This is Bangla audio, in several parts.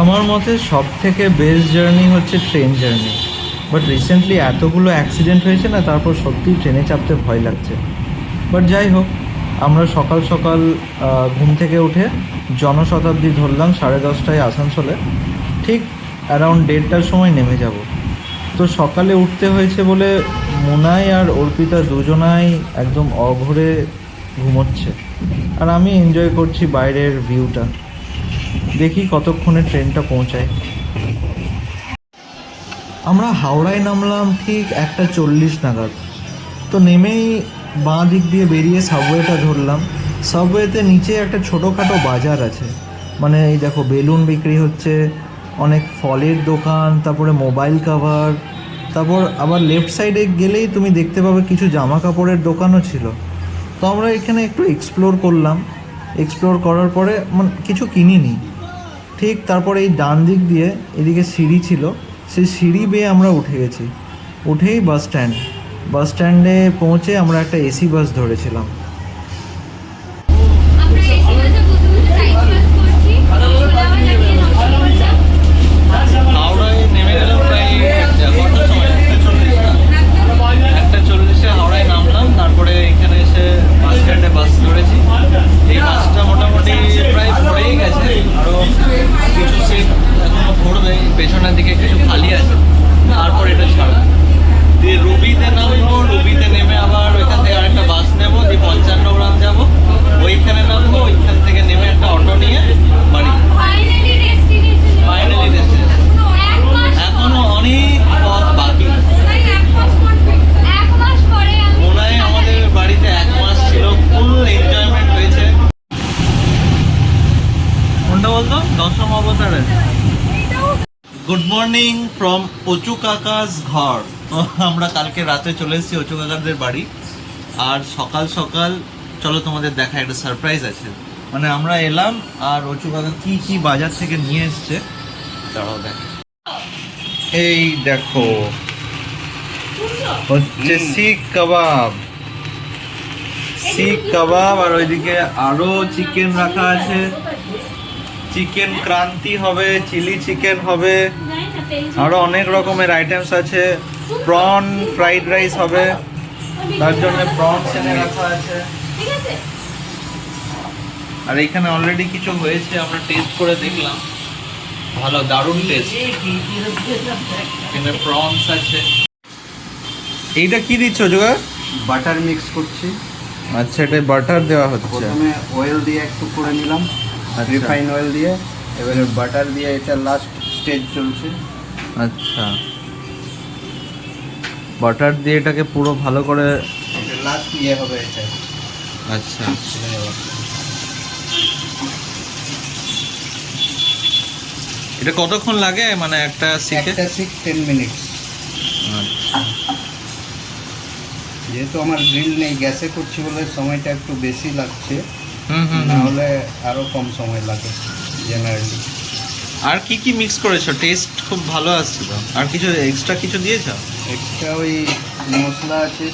আমার মতে সব থেকে বেস্ট জার্নি হচ্ছে ট্রেন জার্নি বাট রিসেন্টলি এতগুলো অ্যাক্সিডেন্ট হয়েছে না, তারপর সত্যিই ট্রেনে চাপতে ভয় লাগছে। বাট যাই হোক, আমরা সকাল সকাল ঘুম থেকে উঠে জনশতাব্দী ধরলাম সাড়ে দশটায় আসানসোলে। ঠিক অ্যারাউন্ড দেড়টার সময় নেমে যাব। তো সকালে উঠতে হয়েছে বলে মোনাই আর অর্পিতা দুজনাই একদম অঘরে ঘুমোচ্ছে। আর আমি এনজয় করছি বাইরের ভিউটা দেখি কতক্ষণে ট্রেনটা পৌঁছায়। আমরা হাওড়ায় নামলাম ঠিক একটা চল্লিশ নাগাদ। তো নেমেই বাঁ দিক দিয়ে বেরিয়ে সাবওয়েটা ধরলাম। সাবওয়েতে নিচে একটা ছোটোখাটো বাজার আছে। মানে এই দেখো, বেলুন বিক্রি হচ্ছে, অনেক ফলের দোকান, তারপরে মোবাইল কভার, তারপর আবার লেফট সাইডে গেলেই তুমি দেখতে পাবে কিছু জামা কাপড়ের দোকানও ছিল। তো আমরা এখানে একটু এক্সপ্লোর করলাম। এক্সপ্লোর করার পরে মানে কিছু কিনিনি। ঠিক তারপরে এই ডান দিক দিয়ে এদিকে সিঁড়ি ছিল, সেই সিঁড়ি বেয়ে আমরা উঠে গেছি। উঠেই বাস স্ট্যান্ড বাস স্ট্যান্ডে পৌঁছে আমরা একটা এসি বাস ধরেছিলাম আমরা এসি বাসে বসে বসে টাইম পাস করছি চলে আবার দাঁড়িয়ে নষ্ট করলাম হাওড়ায় নেমে গেলাম প্রায় কটার সময় একটা চল্লিশে হাওড়ায় নামলাম তারপরে এখানে এসে বাস স্ট্যান্ডে বাস ধরেছি এই বাসটা মোটামুটি প্রায় ভরেই গেছে আরও কিছু সিট এখনও ভরবে পেছনের দিকে কিছু খালি আছে তারপর এটা ছাড়বে দিয়ে রুবিতে নামবো রুবিতে নেমে আবার ওইখান থেকে আরেকটা বাস নেব দিয়ে পঞ্চান্ন গ্রাম যাব ওইখানে নামবো ওইখান থেকে নেমে একটা অটো নিয়ে বাড়ি ফাইনালি ডেস্টিনেশন ফাইনালি ডেস্টিনেশন এক মাস এখনও অনেক পথ বাকি তাই এক মাস এক মাস পরে আমি মনে হয় আমাদের বাড়িতে এক মাস ছিল ফুল এনজয়মেন্ট হয়েছে কোনটা বলতো? দশম অবতারে গুড মর্নিং ফ্রম অচু কাকাস ঘর। তো আমরা কালকে রাতে চলে এসেছি অচু কাকাদের বাড়ি। আর সকাল সকাল চলো তোমাদের দেখা একটা সারপ্রাইজ আছে। মানে আমরা এলাম আর অচু কাকা কি কি বাজার থেকে নিয়ে এসছে? দাঁড়াও দেখ। এই দেখো হচ্ছে শিখ কাবাব। শিখ কাবাব আর ওইদিকে আরও চিকেন রাখা আছে। চিকেন ক্রান্তি হবে চিলি চিকেন হবে আরও অনেক রকমের আইটেমস আছে। প্রন ফ্রাইড রাইস হবে তার জন্য প্রন এনে রাখা আছে। আর এখানে অলরেডি কিছু হয়েছে আমরা টেস্ট করে দেখলাম। ভালো দারুণ টেস্ট এখানে প্রনস আছে। এইটা কি দিচ্ছ জোগা বাটার মিক্স করছি। আচ্ছা এটা বাটার দেওয়া হচ্ছে। প্রথমে অয়েল দিয়ে একটু করে নিলাম। রিফাইন অয়েল দিয়ে এবারে বাটার দিয়ে এটা লাস্ট স্টেজ চলছে। আচ্ছা। বাটার দিয়ে এটাকে পুরো ভালো করে এটা লাস্ট ইয়ে হবে এটা। আচ্ছা। এটা কতক্ষণ লাগে? মানে একটা শিখে একটা সিক্স টেন মিনিটস আচ্ছা। যেহেতু আমার গ্রিল নেই গ্যাসে করছি বলে সময়টা একটু বেশি লাগছে। না হুম। হলে আরও কম সময় লাগে জেনারেলি আর কি কি মিক্স করেছ? টেস্ট খুব ভালো আসছে তো আর কিছু এক্সট্রা কিছু দিয়েছ? এক্সট্রা ওই মশলা আছে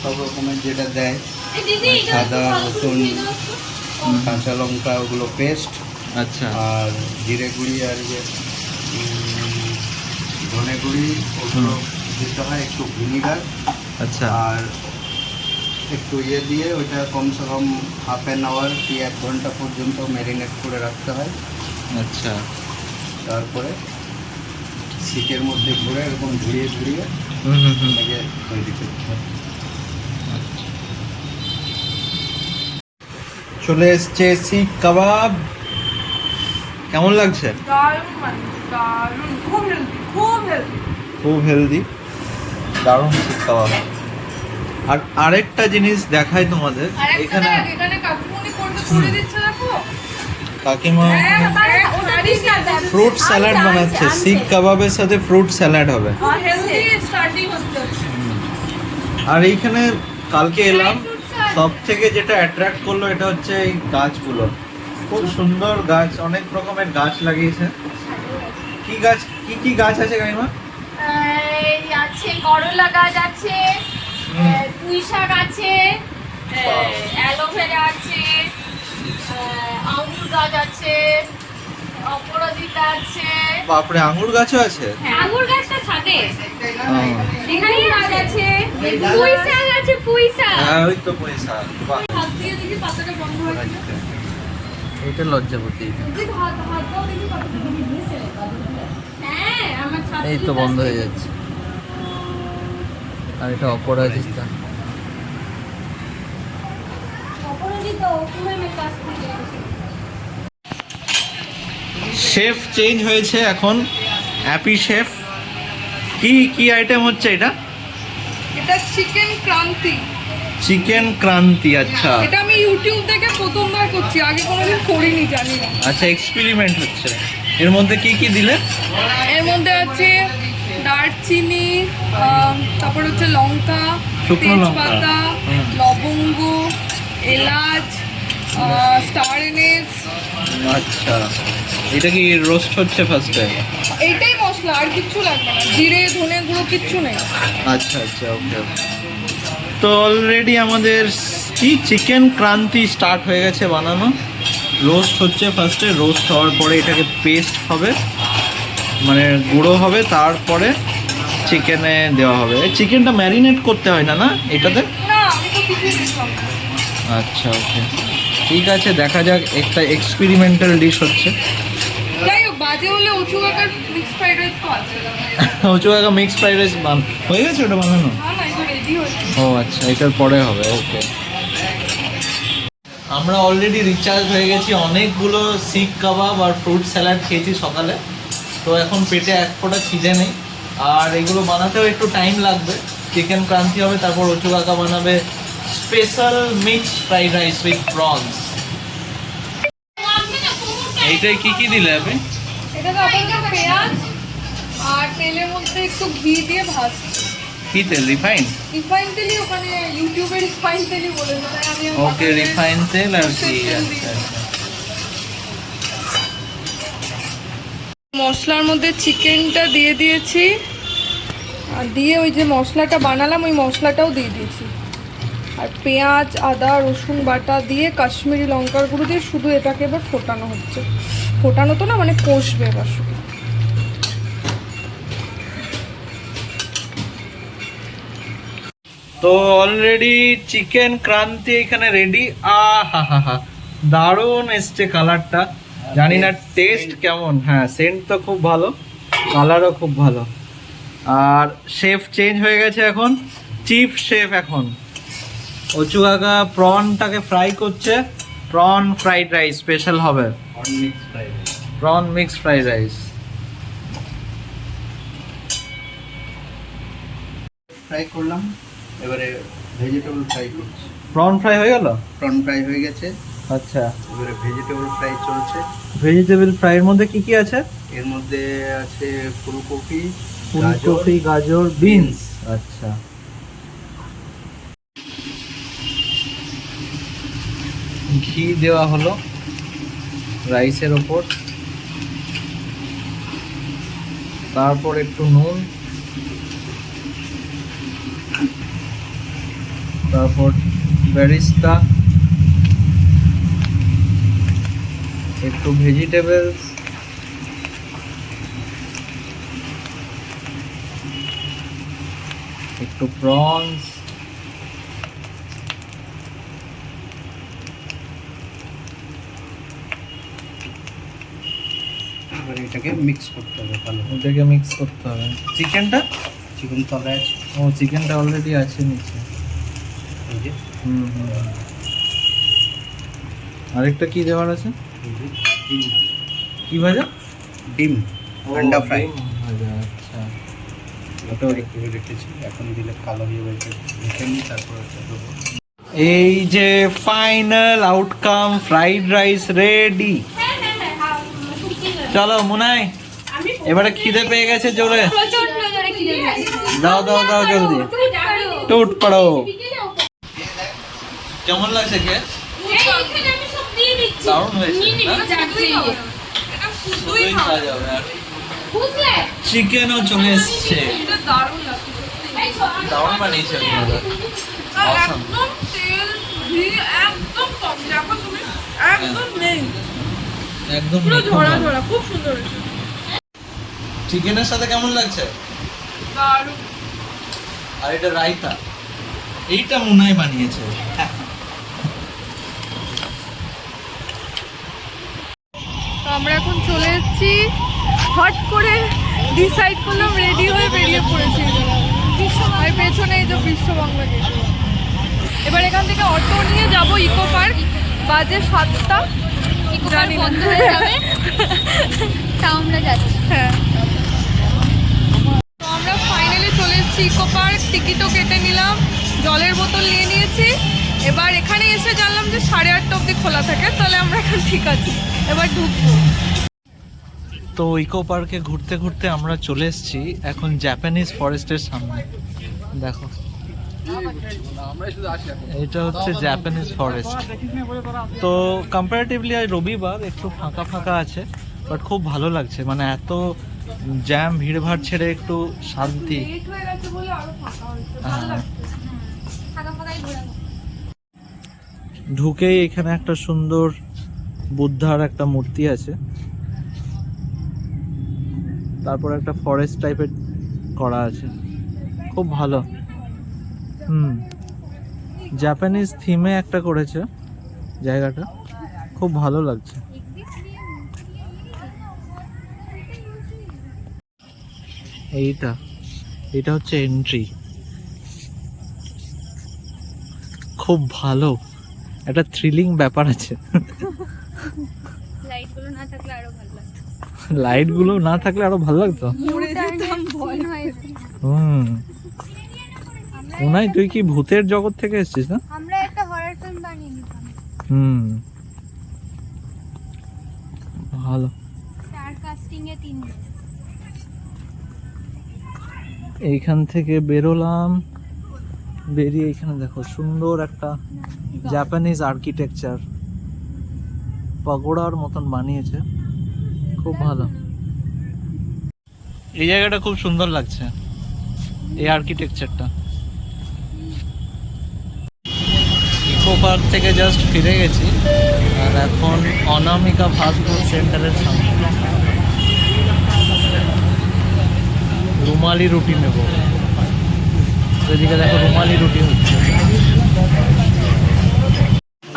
সব রকমের যেটা দেয়। এই দিদি এটা সাদা, রসুন। কাঁচা লঙ্কা ওগুলো পেস্ট আচ্ছা। আর জিরে গুঁড়ি আর ইয়ে উম, ধনে গুঁড়ি ওগুলো দিতে হয় একটু ভিনিগার আচ্ছা। আর একটু ইয়ে দিয়ে ওইটা কমসে কম হাফ অ্যান আওয়ার কি এক ঘণ্টা পর্যন্ত ম্যারিনেট করে রাখতে হয়। আচ্ছা। তারপরে শিকের মধ্যে ঘুরে এরকম ঘুরিয়ে ঘুরিয়ে এটাকে তৈরি করতে হয়। চলে এসছে শিখ কাবাব। কেমন লাগছে? মানে দারুণ খুব হেলদি খুব হেলদি খুব হেলদি দারুণ শিখ কাবাব। আর আরেকটা জিনিস দেখাই তোমাদের। এখানে এখানে কাকুমনি করতে করে দিচ্ছে দেখো। কাকিমা হ্যাঁ মানে দিচ্ছে ফ্রুট স্যালাড বানাচ্ছে। শিখ কাবাবের সাথে ফ্রুট স্যালাড হবে। হেলদি স্টার্টিং হচ্ছে। আর এইখানে কালকে এলাম। সব থেকে যেটা অ্যাট্রাক্ট করল এটা হচ্ছে এই গাছগুলো। খুব সুন্দর গাছ অনেক রকমের গাছ লাগিয়েছে। কি গাছ কি কি গাছ আছে কাকিমা? এই আছে করলা গাছ আছে হুম। পুঁই শাক আছে অ্যালোভেরা আছে আঙুর গাছ আছে অপরাজিতা আছে। বাপরে আঙুর গাছও আছে? আঙুর গাছটা ছাদে হ্যাঁ। এখানে আছে। পুঁই শাক আছে পুঁই শাক হ্যাঁ ওই বাহ। হাত দিয়ে দেখি পাতাটা বন্ধ এটা লজ্জাপতি এই তো বন্ধ হয়ে যাচ্ছে। আর এটা অপরাজিতা অপরাজিতা ওকুমের কাছ থেকে শেফ চেঞ্জ হয়েছে এখন হ্যাপি শেফ। কি কি আইটেম হচ্ছে এটা? এটা চিকেন ক্রান্তি। চিকেন ক্রান্তি আচ্ছা। এটা আমি ইউটিউব থেকে প্রথমবার করছি আগে কোনোদিন করিনি জানি না। আচ্ছা এক্সপেরিমেন্ট হচ্ছে। এর মধ্যে কি কি দিলে? এর মধ্যে আছে দারচিনি তারপর হচ্ছে লঙ্কা শুকনো লঙ্কা। তেজপাতা লবঙ্গ এলাচ স্টার এনেস আচ্ছা। এটা কি রোস্ট হচ্ছে ফার্স্টে এইটাই মশলা আর কিচ্ছু লাগবে না। জিরে ধনে গুঁড়ো কিচ্ছু নেই। আচ্ছা আচ্ছা ওকে তো অলরেডি আমাদের কি চিকেন ক্রান্তি স্টার্ট হয়ে গেছে বানানো? রোস্ট হচ্ছে ফার্স্টে রোস্ট হওয়ার পরে এটাকে পেস্ট হবে। মানে গুঁড়ো হবে তারপরে চিকেনে দেওয়া হবে। চিকেনটা ম্যারিনেট করতে হয় না না এটাতে? না আমি তো আচ্ছা ওকে ঠিক আছে দেখা যাক একটা এক্সপেরিমেন্টাল ডিশ হচ্ছে। উঁচু কাকা মিক্স ফ্রাইড রাইস বান হয়ে গেছে ওটা বানানো? ও আচ্ছা এটার পরে হবে ওকে আমরা অলরেডি রিচার্জ হয়ে গেছি অনেকগুলো শিখ কাবাব আর ফ্রুট স্যালাড খেয়েছি সকালে। তো এখন পেটে এক ফোঁটা খিদে নেই। আর এগুলো বানাতেও একটু টাইম লাগবে। চিকেন ক্রান্তি হবে তারপর উঁচু কাকা বানাবে। Special mix fried rice with prawns এইটাই কি কি দিলে আপনি? এটা তো আপাতত পেঁয়াজ আর তেলের মধ্যে একটু ঘি দিয়ে ভাজছি। কি তেল? রিফাইন? রিফাইন তেলই ওখানে ইউটিউবে রিফাইন তেলই তাই আমি ওকে রিফাইন তেল আর কি আচ্ছা। মশলার মধ্যে চিকেনটা দিয়ে দিয়েছি। আর দিয়ে ওই যে মশলাটা বানালাম ওই মশলাটাও দিয়ে দিয়েছি। আর পেঁয়াজ আদা রসুন বাটা দিয়ে কাশ্মীরি লঙ্কার গুঁড়ো দিয়ে শুধু এটাকে এবার ফোটানো হচ্ছে। ফোটানো তো না মানে কষবে এবার শুধু। তো অলরেডি চিকেন ক্রান্তি এখানে রেডি আ হা হা হা দারুণ এসছে কালারটা জানি না টেস্ট কেমন? হ্যাঁ সেন্ট তো খুব ভালো কালারও খুব ভালো। আর শেফ চেঞ্জ হয়ে গেছে এখন। চিফ শেফ এখন। অচু কাকা প্রনটাকে ফ্রাই করছে। প্রন ফ্রাইড রাইস স্পেশাল হবে। Prawn mix fried rice fry করলাম এবারে ভেজিটেবল ফ্রাই করছি। প্রন ফ্রাই হয়ে গেল? প্রন ফ্রাই হয়ে গেছে। আচ্ছা। এবারে ভেজিটেবল ফ্রাই চলছে। ভেজিটেবল ফ্রাইয়ের মধ্যে কি কি আছে? এর মধ্যে আছে ফুলকপি ফুলকপি গাজর বিনস আচ্ছা। ঘি দেওয়া হলো রাইসের ওপর। তারপর একটু নুন। তারপর ব্যারিস্তা। একটু ভেজিটেবলস। একটু প্রনস এবারে এটাকে মিক্স করতে হবে ভালো ওটাকে মিক্স করতে হবে। চিকেনটা চিকেন তলায় আছে। ও চিকেনটা অলরেডি আছে নিচে। হুম হুম। আরেকটা কি দেওয়ার আছে। কি ভাজা? ডিম আন্ডা ফ্রাই। ভাজা আচ্ছা। ওটাও করে রেখেছি। এখন দিলে কালো হয়ে রেখে নিই তারপর এই যে final outcome fried rice ready হ্যাঁ হ্যাঁ হ্যাঁ হ্যাঁ, শুকিয়ে গেছে। চলো মুনাই আমি এবারে খিদে পেয়ে গেছে জোরে। দাও দাও দাও জলদি। টুট পড়ো কেমন লাগছে কে? এই, এখানে আমি সব দিয়ে দিচ্ছি। দারুণ হয়েছে, হ্যাঁ? চিকেনও চলে এসছে। এটা দারুণ বানিয়েছে আপনারা। আর Awesome. একদম তেল ঘি একদম কম। দেখো তুমি একদম নেই একদম পুরো ঝরা ঝরা খুব সুন্দর হয়েছে। চিকেনের সাথে কেমন লাগছে? দারুণ। আর এটা রায়তা। এইটা মুনাই বানিয়েছে। তো আমরা এখন চলে এসেছি। হট করে ডিসাইড করলাম রেডি হয়ে বেরিয়ে পড়েছি। আর পেছনে এই যে বিশ্ববাংলা গেট এবার এখান থেকে অটো নিয়ে যাব ইকো পার্ক বাজে সাতটা। জানি বন্ধ হয়ে যাবে। তাও আমরা যাচ্ছি। হ্যাঁ। তো আমরা ফাইনালি চলে এসেছি ইকো পার্ক। টিকিটও কেটে নিলাম। জলের বোতল নিয়ে নিয়েছি। এবার এখানে এসে জানলাম যে সাড়ে আটটা অবধি খোলা থাকে। তাহলে আমরা এখন ঠিক আছি। এবার ঢুকবো। তো ইকো পার্কে ঘুরতে ঘুরতে আমরা চলে এসেছি এখন জাপানিজ ফরেস্টের সামনে। দেখো। এটা হচ্ছে জাপানিজ ফরেস্ট তো কম্পারেটিভলি আজ রবিবার, একটু ফাঁকা ফাঁকা আছে বাট খুব ভালো লাগছে। মানে এত জ্যাম ভিড়ভাড় ছেড়ে একটু শান্তি। হয়ে। আরও ঢুকেই এখানে একটা সুন্দর বুদ্ধার একটা মূর্তি আছে। তারপর একটা ফরেস্ট টাইপের করা আছে। খুব ভালো। হুম। জাপানিজ থিমে একটা করেছে জায়গাটা। খুব ভালো লাগছে। এইটা এটা হচ্ছে এন্ট্রি খুব ভালো। একটা থ্রিলিং ব্যাপার আছে। লাইটগুলো না থাকলে আরও ভালো লাগতো। লাইটগুলো না থাকলে আরও ভালো লাগতো মরে যেতাম ভয় হয় হুম উনাই তুই কি ভূতের জগৎ থেকে এসেছিস না? আমরা একটা হরর ফিল্ম বানিয়ে নিতাম হুম। ভালো। স্টার কাস্টিং এ তিনজন এইখান থেকে বেরোলাম। বেরিয়ে এখানে দেখো সুন্দর একটা জাপানিজ আর্কিটেকচার পাগোড়ার মতন বানিয়েছে। খুব ভালো। এই জায়গাটা খুব সুন্দর লাগছে। এই আর্কিটেকচারটা ইকো পার্ক থেকে জাস্ট ফিরে গেছি। আর এখন অনামিকা ফাস্টফুড সেন্টারের সামনে। রুমালি রুটি নেব। এদিকে দেখো রুমালি রুটি হচ্ছে।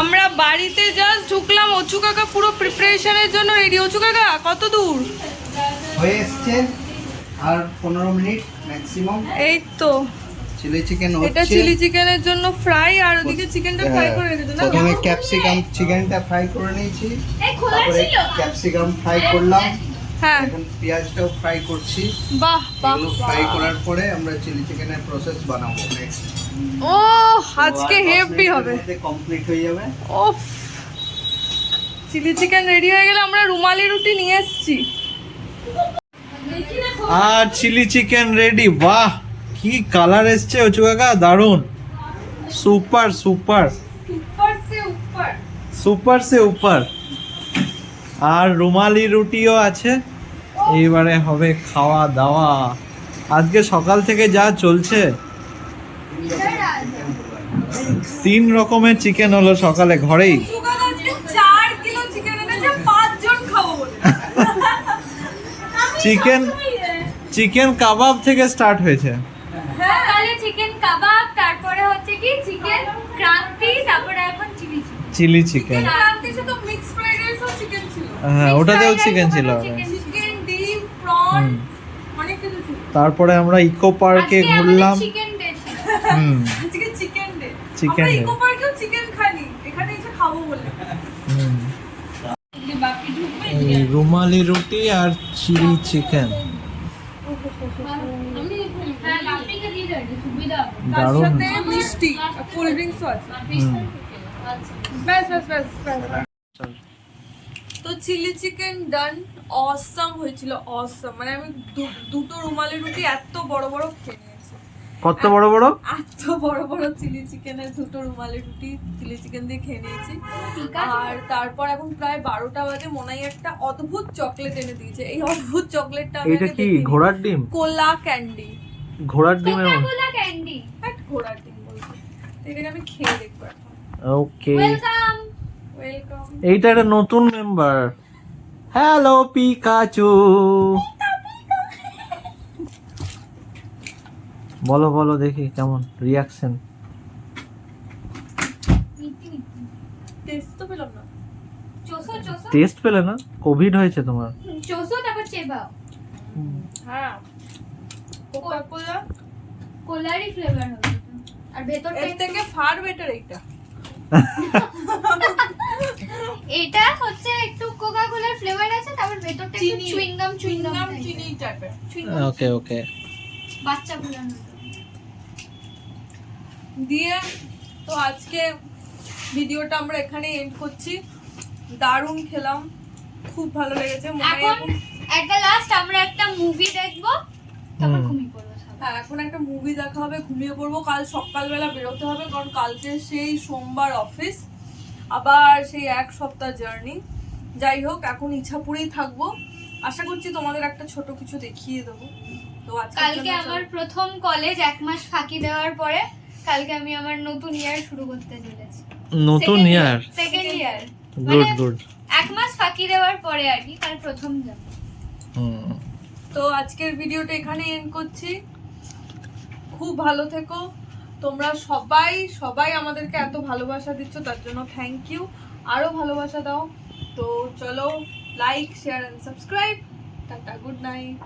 আমরা বাড়িতে জাস্ট ঢুকলাম। অচু কাকা পুরো প্রিপারেশনের জন্য রেডি অচু কাকা কত দূর? হয়ে এসছে। আর পনেরো মিনিট ম্যাক্সিমাম এই তো। চিলি চিকেন এটা হচ্ছে চিলি চিকেনের জন্য ফ্রাই আর ওদিকে চিকেনটা ফ্রাই হ্যাঁ, করে রেখেছে না? প্রথমে ক্যাপসিকাম চিকেনটা ফ্রাই করে নিয়েছি এই খোলা তারপরে ছিল? ক্যাপসিকাম ফ্রাই করলাম। হ্যাঁ। এখন পেঁয়াজটাও ফ্রাই করছি। বাহ বাহ ফ্রাই করার পরে আমরা চিলি চিকেনের প্রসেস বানাবো নেক্সট ও আজকে হেভি হবে। কমপ্লিট হয়ে যাবে। ওফ চিলি চিকেন রেডি হয়ে গেলে আমরা রুমালি রুটি নিয়ে এসেছি। আর চিলি চিকেন রেডি বাহ! কি কালার এসছে অচু কাকা? দারুণ সুপার সুপার সুপার সে উপর আর রুমালি রুটিও আছে। এইবারে হবে খাওয়া দাওয়া। আজকে সকাল থেকে যা চলছে। তিন রকমের চিকেন হলো সকালে ঘরেই। চিকেন চিকেন কাবাব থেকে স্টার্ট হয়েছে তাহলে চিকেন কাবাব তারপরে হচ্ছে কি চিকেন ক্রান্তি তারপরে এখন চিলি চিকেন চিলি চিকেন ক্রান্তি সাথে মিক্স ফ্রাইড রাইসও চিকেন। হ্যাঁ ওটাতেও চিকেন ছিল। চিকেন ডিম প্রন হুম। অনেক কিছু ছিল। তারপরে আমরা ইকো পার্কে ঘুরলাম। চিকেন হুম। চিকেন. ইকো পার্কেও চিকেন খানি এখানে এসে খাব বলে। হুম। বাকি ঢুকবে এই রুমালি রুটি আর চিলি চিকেন। হ্যাঁ দারুণ। মিষ্টি কোল্ড ড্রিঙ্কসও আছে। হুম। ব্যাস ব্যাস ব্যাস ব্যাস। তো চিলি চিকেন ডান অসাম হয়েছিল অসাম মানে আমি দুটো রুমালি রুটি এত বড় বড় খেয়ে নিয়েছি। কত বড় বড়? এত বড় বড় চিলি চিকেনের দুটো রুমালি রুটি চিলি চিকেন দিয়ে খেয়ে নিয়েছি। ঠিক আর তারপর এখন প্রায় বারোটা বাজে মোনাই একটা অদ্ভুত চকলেট এনে দিয়েছে। এই অদ্ভুত চকলেটটা আমি এটা কি ঘোড়ার ডিম? Cola candy. ঘোড়ার ডিমের মতো কোলা ক্যান্ডি। এক ঘোড়ার ডিম বলছি। এটাকে আমি খেয়ে দেখব। ওকে এইটা একটা নতুন মেম্বার হ্যালো পিকাচু বলো বলো দেখি কেমন রিয়াকশন টেস্ট তো পেলাম না। চোসো চোসো টেস্ট পেলে না? কোভিড হয়েছে তোমার। চোসো তারপর চেবা হ্যাঁ। কোকা কোলা কোলারই ফ্লেভার হবে। আর ভেতরটা এর থেকে ফার বেটার এইটা। এটা হচ্ছে একটু কোকা কোলার ফ্লেভার আছে তারপর ভেতরটা একটু চিনি। চুইংগাম চুইংগাম চুইংগাম চিনি টাইপের ওকে ওকে বাচ্চা দিয়ে তো আজকে ভিডিওটা আমরা এখানে এন্ড করছি। দারুণ খেলাম খুব ভালো লেগেছে মনে এখন একটা লাস্ট আমরা একটা মুভি দেখব তারপর ঘুমিয়ে পড়ব। হ্যাঁ এখন একটা মুভি দেখা হবে ঘুমিয়ে পড়ব কাল সকালবেলা বেরোতে হবে কারণ কালকে সেই সোমবার অফিস আবার সেই এক সপ্তাহ জার্নি যাই হোক এখন ইচ্ছাপুরেই থাকব। আশা করছি তোমাদের একটা ছোট কিছু দেখিয়ে দেবো। তো কালকে আমার প্রথম কলেজ এক মাস ফাঁকি দেওয়ার পরে কালকে আমি আমার নতুন ইয়ার শুরু করতে চলেছি। নতুন year second year good good এক মাস ফাঁকি দেওয়ার পরে আর কি কাল প্রথম যাব তো আজকের ভিডিওটা এখানে এন্ড করছি। খুব ভালো থেকো। তোমরা সবাই সবাই আমাদেরকে এত ভালোবাসা দিচ্ছ, তার জন্য থ্যাংক ইউ আরও ভালোবাসা দাও। তো চলো like share and subscribe tata good night